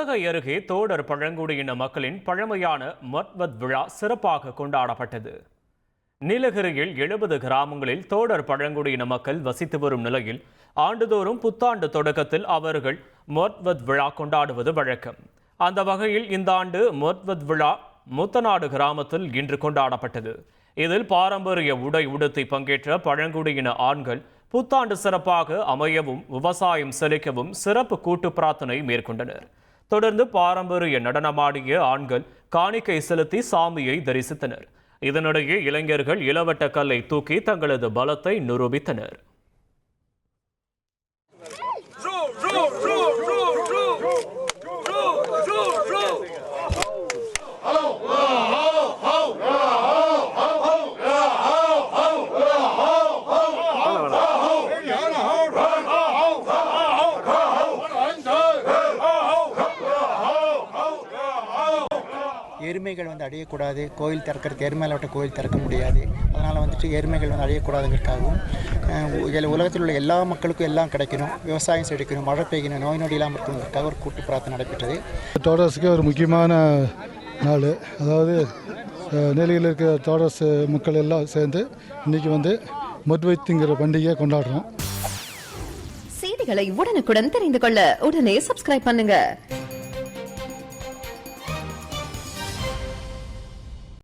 உதகை அருகே தோடர் பழங்குடியின மக்களின் பழமையான மத்வத் விழா சிறப்பாக கொண்டாடப்பட்டது. நீலகிரியில் எழுபது கிராமங்களில் தோடர் பழங்குடியின மக்கள் வசித்து வரும் நிலையில் ஆண்டுதோறும் புத்தாண்டு தொடக்கத்தில் அவர்கள் மொத்வத் விழா கொண்டாடுவது வழக்கம். அந்த வகையில் இந்த ஆண்டு மொத்வத் விழா முத்தநாடு கிராமத்தில் இன்று கொண்டாடப்பட்டது. இதில் பாரம்பரிய உடை உடுத்தி பங்கேற்ற பழங்குடியின ஆண்கள் புத்தாண்டு சிறப்பாக அமையவும் விவசாயம் செழிக்கவும் சிறப்பு கூட்டு பிரார்த்தனை மேற்கொண்டனர். தொடர்ந்து பாரம்பரிய நடனமாடிய ஆண்கள் காணிக்கை செலுத்தி சாமியை தரிசித்தனர். இதனிடையே இளைஞர்கள் இளவட்ட கல்லை தூக்கி தங்களது பலத்தை நிரூபித்தனர். எருமைகள் வந்து அழியக்கூடாது. கோயில் திறக்கிறதுக்கு எருமையில் விட்ட கோயில் திறக்க முடியாது. அதனால் வந்துட்டு எருமைகள் வந்து அழியக்கூடாதுங்கிறதுக்காகவும் அஹ் இதில் உலகத்தில் உள்ள எல்லா மக்களுக்கும் எல்லாம் கிடைக்கணும். விவசாயம் செழிக்கணும் மழை பெய்யணும் நோய் நொடி இல்லாமல் இருக்கணுங்கிறதுக்காக ஒரு கூட்டு பிரார்த்தனை நடைபெற்றது. தோடர்ஸுக்கு ஒரு முக்கியமான நாள். அதாவது அஹ், நீலகிரியில் இருக்கிற தோடர்ஸ் மக்கள் எல்லாம் சேர்ந்து இன்றைக்கி வந்து மொட்வைத்துங்கிற பண்டிகையை கொண்டாடுறோம். செய்திகளை உடனுக்குடன் தெரிந்து கொள்ள உடனே சப்ஸ்கிரைப் பண்ணுங்க.